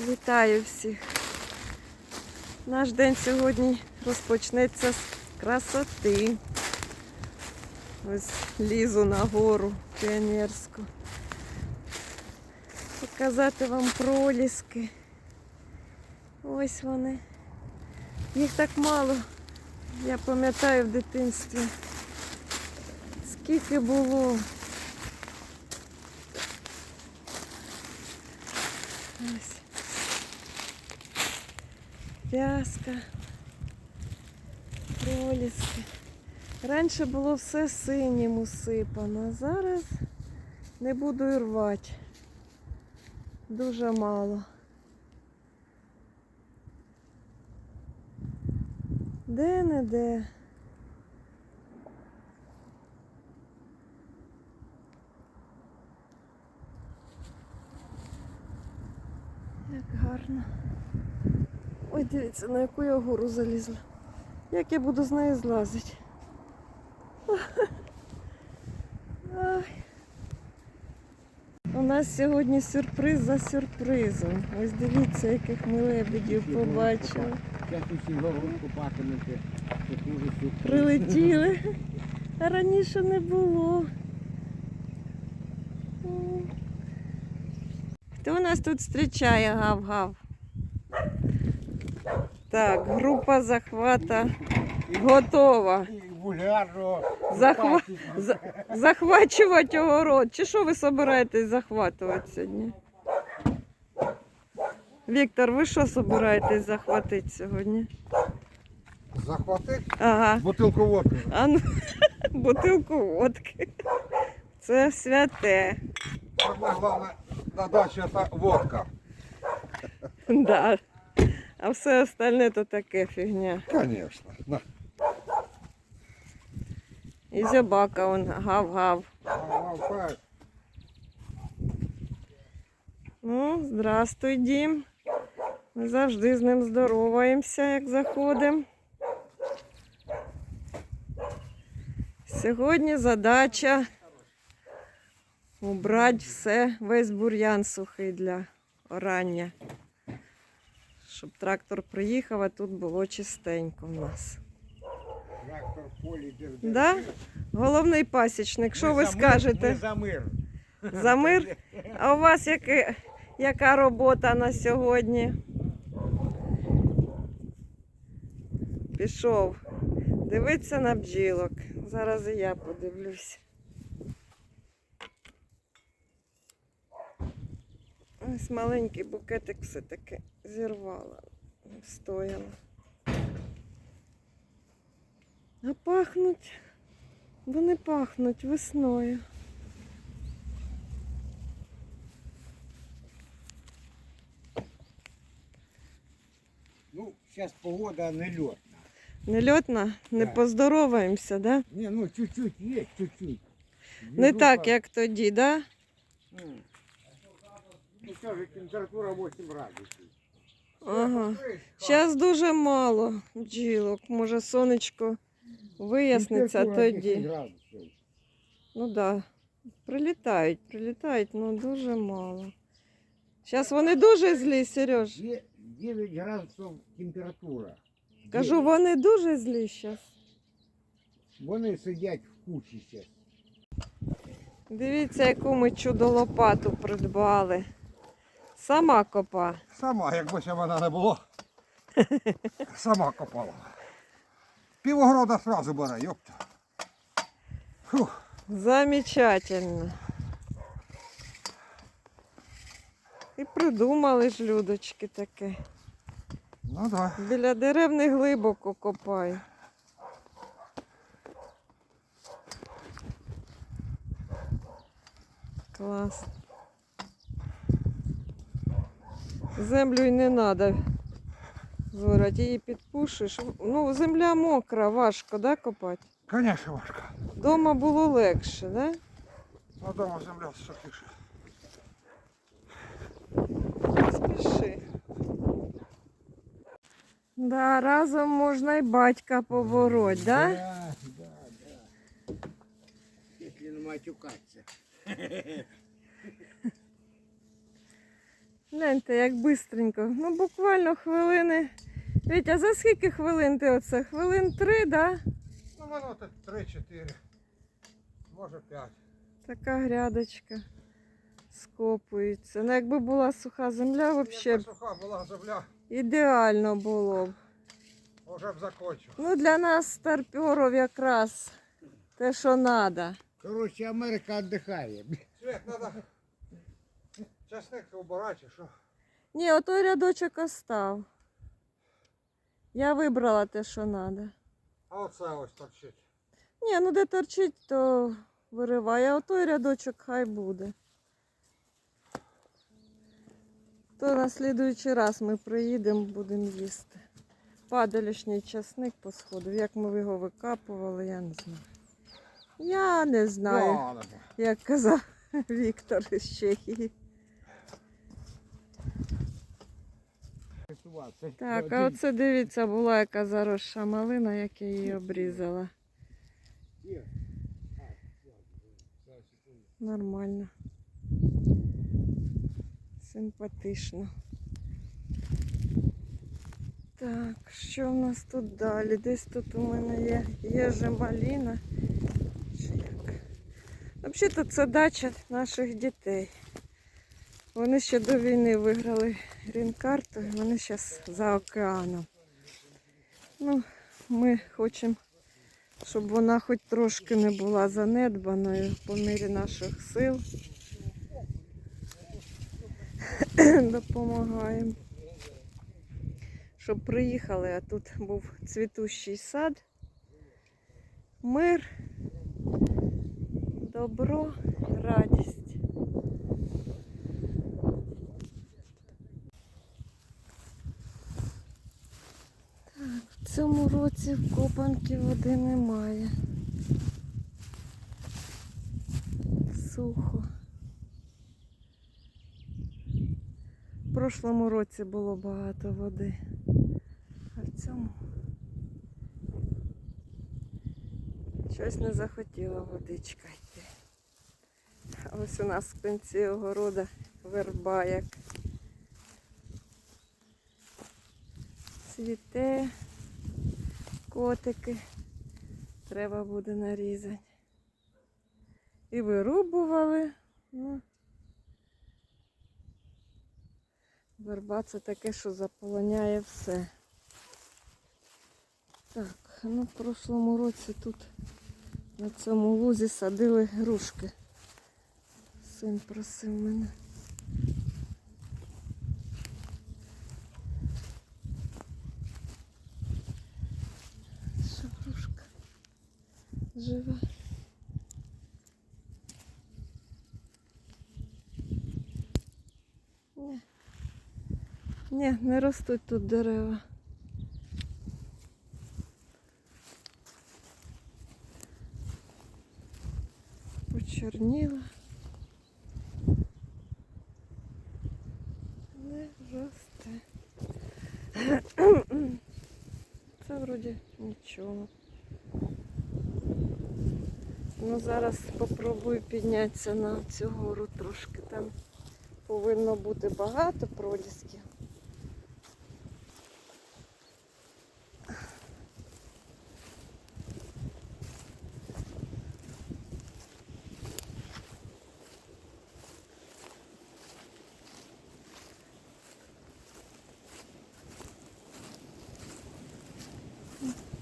Вітаю всіх. Наш день сьогодні розпочнеться з красоти. Ось лізу на гору піонерську. Показати вам проліски. Ось вони. Їх так мало. Я пам'ятаю в дитинстві. Скільки було. Ось. В'язка. Проліски. Раніше було все синім усипано, а зараз не буду і рвати. Дуже мало. Де не де. Як гарно. Ой, дивіться, на яку я гору залізла. Як я буду з неї злазити? У нас сьогодні сюрприз за сюрпризом. Ось дивіться, яких ми лебедів побачили. Прилетіли. А раніше не було. Хто нас тут зустрічає, гав-гав? Так, група захвата готова. Захва... за- Захвачувати огород. Чи що ви собираєтесь захватувати сьогодні? Віктор, ви що собираєтесь захватити сьогодні? Захватити Ага. бутилку водки. А ну, бутилку водки. Це святе. Саме головне на дачі це водка. Да. А все остальне то таке фігня. Звісно. На. І зябака он гав-гав. Гав-гав. Ну, здрастуй, Дім. Ми завжди з ним здороваємося, як заходимо. Сьогодні задача убрати все, весь бур'ян сухий для орання. Щоб трактор приїхав, а тут було чистенько в нас. Трактор полі держить. Да? Головний пасічник, що ви скажете? Ми за мир. За мир? А у вас яке, яка робота на сьогодні? Пішов. Дивиться на бджілок. Зараз і я подивлюсь. Ось маленький букетик все-таки зірвала, не встояла. А пахнуть, вони пахнуть весною. Ну, зараз погода не льотна. Нельотна, не Да. поздороваємося, да? Ні, ну чуть-чуть є, чуть-чуть. Не так, як тоді, да? М. Ж температура 8 градусів. Ага. Зараз дуже мало бджілок. Може сонечко виясниться Температура 10 тоді. градусів. Ну так. Да. Прилітають, прилітають, ну дуже мало. Зараз вони дуже злі, Сереж. Є 9 градусів температура. Кажу, Дев'ять. вони дуже злі зараз. Вони сидять в кучі ще. Дивіться, яку ми чудо лопату придбали. Сама копа. Сама, якби ще вона не було. Сама копала. Півогорода одразу бере, йопта. Фух. Замечательно. І придумали ж людочки таке. Ну да. Біля дерев не глибоко копай. Клас. Землю й не треба зорати, її підпушиш. Ну, земля мокра, важко, да, копати? Конечно, важко. Дома було легше, да? Ну дома земля сухіша. Спіши. Да, разом можна і батька побороть, да? Да, да, да. Якщо не матюкатися. Гляньте, як бистренько. Ну, буквально хвилини. Вітя, за скільки хвилин ти оце? Хвилин три, да? Ну, минути 3-4. Може 5. Така грядочка скопується. Ну, якби була суха земля, взагалі Якби суха була земля, ідеально було б. вже б закончив. Ну, для нас старпьорів якраз те, що треба. Короче, Америка отдыхает. Свет, треба часник убирати, чи що? Ні, отой рядочок остав. Я вибрала те, що треба. А оце ось торчить. Ні, ну де торчить, то виривай, а отой рядочок хай буде. То на слідуючий раз ми приїдемо, будемо їсти. Падалішній часник посходив. Як ми його викапували, я не знаю. Я не знаю, як казав Віктор із Чехії. Так, а оце дивіться, була яка заросша малина, як я її обрізала. Нормально. Симпатично. Так, що в нас тут далі? Десь тут у мене є єжемаліна. Чи як? Взагалі це дача наших дітей. Вони ще до війни виграли грін-карту, вони зараз за океаном. Ну, ми хочемо, щоб вона хоч трошки не була занедбаною по мірі наших сил. Допомагаємо. Щоб приїхали, а тут був цвітущий сад, мир, добро, радість. В цьому році в копанки води немає. Сухо. В прошлому році було багато води, а в цьому щось не захотіла водичка йти. Ось у нас в кінці огорода верба як цвіте, котики треба буде нарізати. І вирубували. Ну, верба це таке, що заполоняє все. Так, ну в прошлому році тут на цьому лузі садили грушки. Син просив мене. Ні. Ні, не ростуть тут дерева. Почорніла. Не росте. Це вроді нічого. Ну зараз спробую піднятися на цю гору трошки. Там повинно бути багато пролісків.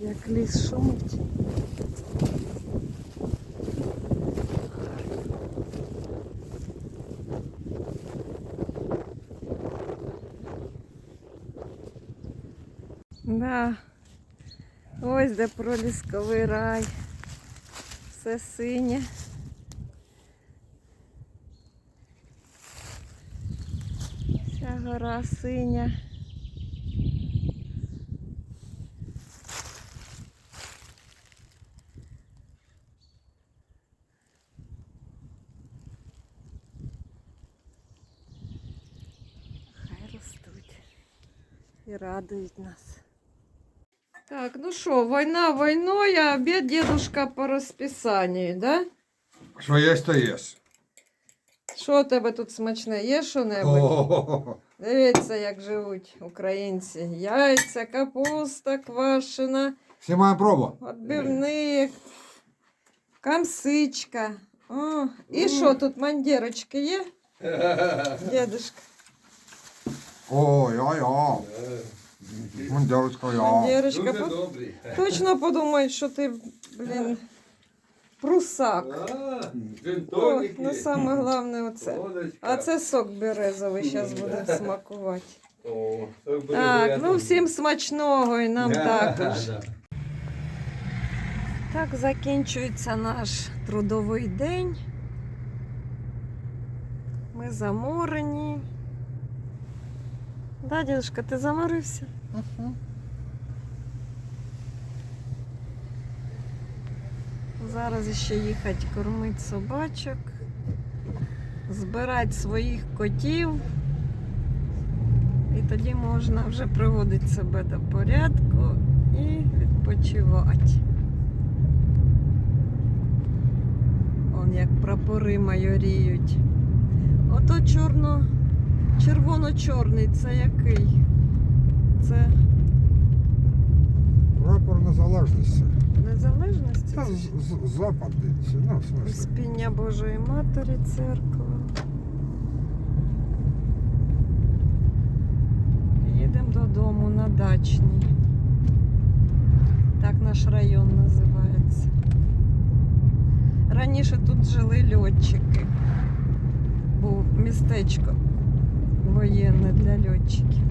Як ліс шумить. Да. Ось де пролісковий рай. Все синє. Вся гора синя. Хай ростуть і радують нас. Так, ну що, війна війною, а обід дедушка по розписанню, да? Що є, то є. Що у тебе тут смачне? Є що-небудь? О, Дивіться, як живуть українці. Яйця, капуста квашена, Всі маємо пробу. отбивник, камсичка. О, і що тут мандірочки є? Дедушка. Ой, Ой. Я. Мандірочка. Дуже По- добрий. Точно подумають, що ти, блін, прусак. А, джин-тоніки. ну саме головне оце. А це сок березовий, зараз буде смакувати. Так ну всім смачного і нам також. Так закінчується наш трудовий день. Ми заморені. Да, дідушка, ти заморився? Зараз ще їхати кормити собачок, збирати своїх котів. І тоді можна вже приводити себе до порядку і відпочивати. Он як прапори майоріють. Ото чорно, червоно-чорний, це який? Це Прапор незалежності. незалежності? Та Це з- ж з- западний. чи, Ну, в смысле. Божої Матері церква. Їдемо додому на дачній. Так наш район називається. Раніше тут жили льотчики. Був містечко воєнне для льотчиків.